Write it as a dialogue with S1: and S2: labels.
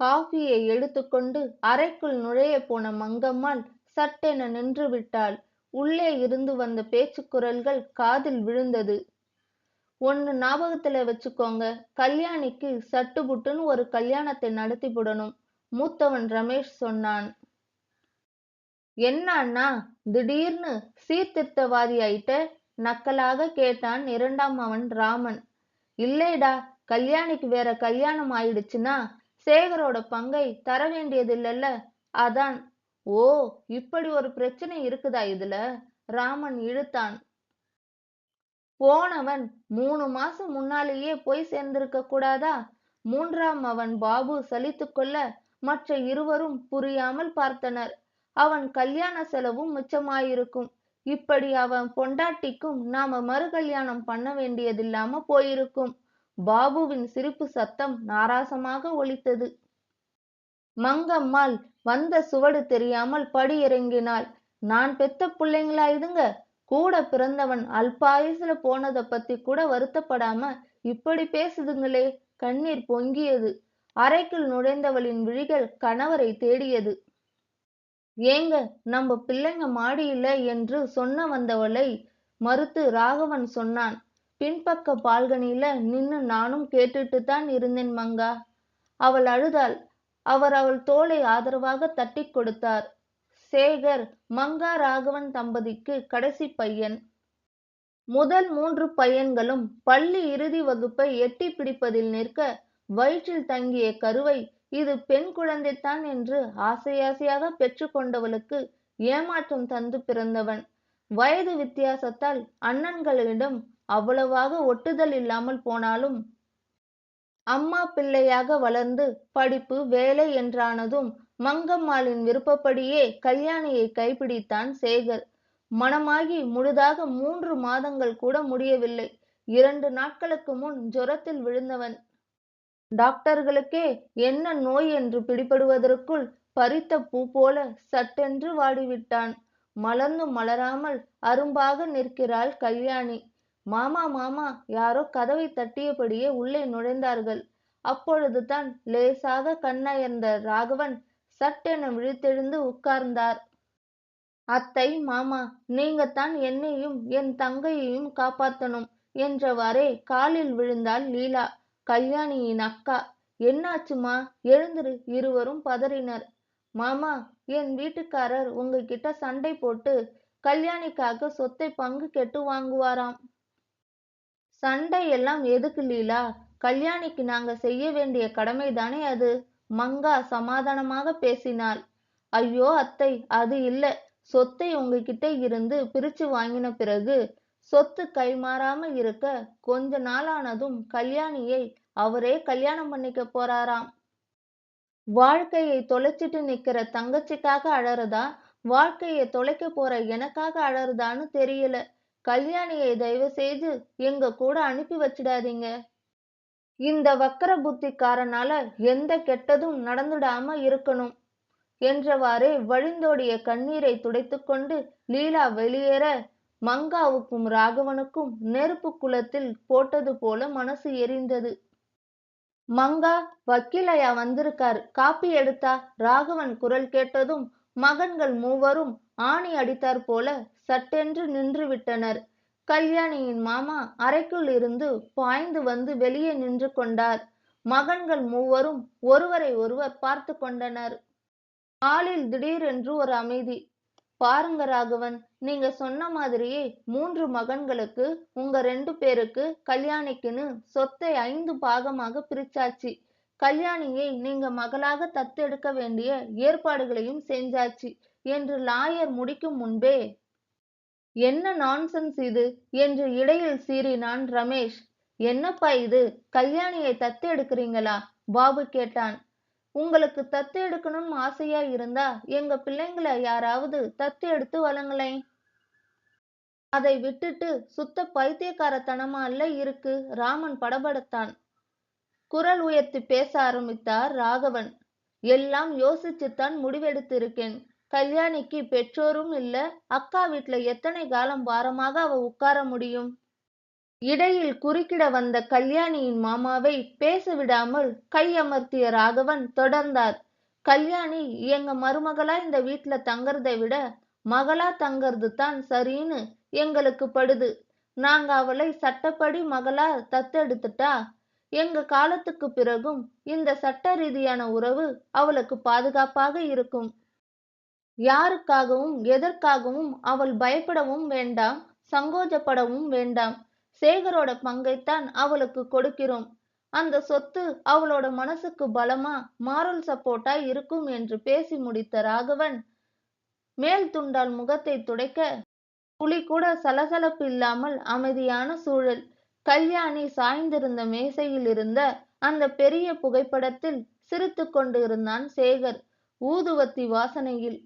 S1: காஃபியை எடுத்துக்கொண்டு அறைக்குள் நுழைய போன மங்கம்மாள் சட்டென நின்று விட்டாள் உள்ளே இருந்து வந்த பேச்சு குரல்கள் காதில் விழுந்தது. ஒன்னு ஞாபகத்துல வச்சுக்கோங்க. கல்யாணிக்கு சட்டுபுட்டுன்னு ஒரு கல்யாணத்தை நடத்தி விடணும் மூத்தவன் ரமேஷ் சொன்னான். என்ன அண்ணா திடீர்னு சீர்திருத்தவாதி ஆயிட்ட நக்கலாக கேட்டான் இரண்டாம் அவன் ராமன். இல்லைடா கல்யாணிக்கு வேற கல்யாணம் ஆயிடுச்சுன்னா சேகரோட பங்கை தர வேண்டியதில்லல்ல? அதான். ஓ இப்படி ஒரு பிரச்சனை இருக்குதா இதுல? ராமன் இழுத்தான். போனவன் மூணு மாசம் முன்னாலேயே போய் சேர்ந்திருக்க கூடாதா? மூன்றாம் அவன் பாபு சலித்து கொள்ள மற்ற இருவரும் புரியாமல் பார்த்தனர். அவன் கல்யாண செலவும் மிச்சமாயிருக்கும். இப்படி அவன் பொண்டாட்டிக்கும் நாம மறு கல்யாணம் பண்ண வேண்டியதில்லாம போயிருக்கும். பாபுவின் சிரிப்பு சத்தம் நாராசமாக ஒலித்தது. மங்கம்மாள் வந்த சுவடு தெரியாமல் படி இறங்கினாள் நான் பெத்த பிள்ளைங்களா இதுங்க கூட பிறந்தவன் அல்பாயுசுல போனத பத்தி கூட வருத்தப்படாம இப்படி பேசுதுங்களே. கண்ணீர் பொங்கியது. அறைக்குள் நுழைந்தவளின் விழிகள் கணவரை தேடியது. ஏங்க நம்ம பிள்ளைங்க மாடியில என்று சொன்ன வந்தவளை மறுத்து ராகவன் சொன்னான். பின்பக்க பால்கனியில நின்னு நானும் கேட்டுட்டு தான் இருந்தேன் மங்கா. அவள் அழுதாள். அவர் அவள் தோளை ஆதரவாக தட்டி கொடுத்தார். சேகர் மங்கா ராகவன் தம்பதிக்கு கடைசி பையன். முதல் மூன்று பையன்களும் பள்ளி இறுதி வகுப்பை எட்டி பிடிப்பதில் நிற்க வயிற்றில் தங்கிய கருவை இது பெண் குழந்தைத்தான் என்று ஆசையாசையாக பெற்றுக்கொண்டவளுக்கு ஏமாற்றம் தந்து பிறந்தவன். வயது வித்தியாசத்தால் அண்ணன்களிடம் அவ்வளவாக ஒட்டுதல் இல்லாமல் போனாலும் அம்மா பிள்ளையாக வளர்ந்து படிப்பு வேலை என்றானதும் மங்கம்மாளின் விருப்பப்படியே கல்யாணியை கைப்பிடித்தான் சேகர். மனமாகி முழுதாக மூன்று மாதங்கள் கூட முடியவில்லை. இரண்டு நாட்களுக்கு முன் ஜுரத்தில் விழுந்தவன். டாக்டர்களுக்கே என்ன நோய் என்று பிடிபடுவதற்குள் பறித்த பூ போல சட்டென்று வாடிவிட்டான். மலர்ந்து மலராமல் அரும்பாக நிற்கிறாள் கல்யாணி. மாமா மாமா யாரோ கதவை தட்டியபடியே உள்ளே நுழைந்தார்கள். அப்பொழுதுதான் லேசாக கண்ணயர்ந்த ராகவன் சட்டென விழித்தெழுந்து உட்கார்ந்தார். அத்தை மாமா நீங்கத்தான் என்னையும் என் தங்கையையும் காப்பாத்தணும் என்றவாறே காலில் விழுந்தாள் லீலா கல்யாணியின் அக்கா. என்னாச்சுமா? எழுந்திரு இருவரும் பதறினர். மாமா என் வீட்டுக்காரர் உங்ககிட்ட சண்டை போட்டு கல்யாணிக்காக சொத்தை பங்கு கெட்டு வாங்குவாராம். சண்டை எல்லாம் எதுக்கு லீலா? கல்யாணிக்கு நாங்க செய்ய வேண்டிய கடமைதானே அது? மங்கா சமாதானமாக பேசினாள். ஐயோ அத்தை அது இல்ல. சொத்தை உங்ககிட்ட இருந்து பிரிச்சு வாங்கின பிறகு சொத்து கைமாறாம இருக்க கொஞ்ச நாளானதும் கல்யாணியை அவரே கல்யாணம் பண்ணிக்க போறாராம். வாழ்க்கையை தொலைச்சிட்டு நிக்கிற தங்கச்சிக்காக அழறதா? வாழ்க்கையை தொலைக்க போற எனக்காக அழறதான்னு தெரியல. கல்யாணியை தயவு செய்து எங்க கூட அனுப்பி வச்சிடாதீங்க. இந்த வக்கர புத்திக்காரனால எந்த கெட்டதும் நடந்துடாம இருக்கணும் என்றவாறே வழிந்தோடிய கண்ணீரை துடைத்துக்கொண்டு லீலா வெளியேற மங்காவுக்கும் ராகவனுக்கும் நெருப்பு குளத்தில் போட்டது போல மனசு எரிந்தது. மங்கா வக்கீலையா வந்திருக்கார் காப்பி எடுத்தா? ராகவன் குரல் கேட்டதும் மகன்கள் மூவரும் ஆணி அடித்தார் போல சட்டென்று நின்று விட்டனர். கல்யாணியின் மாமா அறைக்குள் இருந்து பாய்ந்து வந்து வெளியே நின்று கொண்டார். மகன்கள் மூவரும் ஒருவரை ஒருவர் பார்த்து கொண்டனர். ஆளில் திடீரென்று ஒரு அமைதி. பாருங்க ராகவன் நீங்க சொன்ன மாதிரியே மூன்று மகன்களுக்கு உங்க ரெண்டு பேருக்கு கல்யாணிக்குன்னு சொத்தை ஐந்து பாகமாக பிரிச்சாச்சு. கல்யாணியை நீங்க மகளாக தத்தெடுக்க வேண்டிய ஏற்பாடுகளையும் செஞ்சாச்சு என்று லாயர் முடிக்கும் முன்பே. என்ன நான்சென்ஸ் இது? என்று இடையில் சீறினான் ரமேஷ். என்னப்பா இது? கல்யாணியை தத்து எடுக்கிறீங்களா பாபு கேட்டான். உங்களுக்கு தத்து எடுக்கணும்னு ஆசையா இருந்தா எங்க பிள்ளைங்களை யாராவது தத்து எடுத்து வளங்களேன் அதை விட்டுட்டு சுத்த பைத்தியக்காரத்தனமா அல்ல இருக்கு? ராமன் படபடத்தான். குரல் உயர்த்தி பேச ஆரம்பித்தார் ராகவன். எல்லாம் யோசிச்சுத்தான் முடிவெடுத்திருக்கேன். கல்யாணிக்கு பெற்றோரும் இல்ல. அக்கா வீட்ல எத்தனை காலம் வாரமாக அவ உட்கார முடியும்? இடையில் குறுக்கிட வந்த கல்யாணியின் மாமாவை பேச விடாமல் கையமர்த்திய ராகவன் தொடர்ந்தார். கல்யாணி எங்க மருமகளா இந்த வீட்ல தங்கறதை விட மகளா தங்கறது தான் சரின்னு எங்களுக்கு படுது. நாங்க அவளை சட்டப்படி மகளா தத்தெடுத்துட்டா எங்க காலத்துக்கு பிறகும் இந்த சட்ட ரீதியான உறவு அவளுக்கு பாதுகாப்பாக இருக்கும். யாருக்காகவும் எதற்காகவும் அவள் பயப்படவும் வேண்டாம் சங்கோஜப்படவும் வேண்டாம். சேகரோட பங்கைத்தான் அவளுக்கு கொடுக்கிறோம். அந்த சொத்து அவளோட மனசுக்கு பலமா மாரல் சப்போர்ட்டா இருக்கும் என்று பேசி முடித்த ராகவன் மேல் துண்டால் முகத்தை துடைக்க புலி கூட சலசலப்பு இல்லாமல் அமைதியான சூழல். கல்யாணி சாய்ந்திருந்த மேசையில் இருந்த அந்த பெரிய புகைப்படத்தில் சிரித்து கொண்டு இருந்தான் சேகர். ஊதுவத்தி வாசனையில்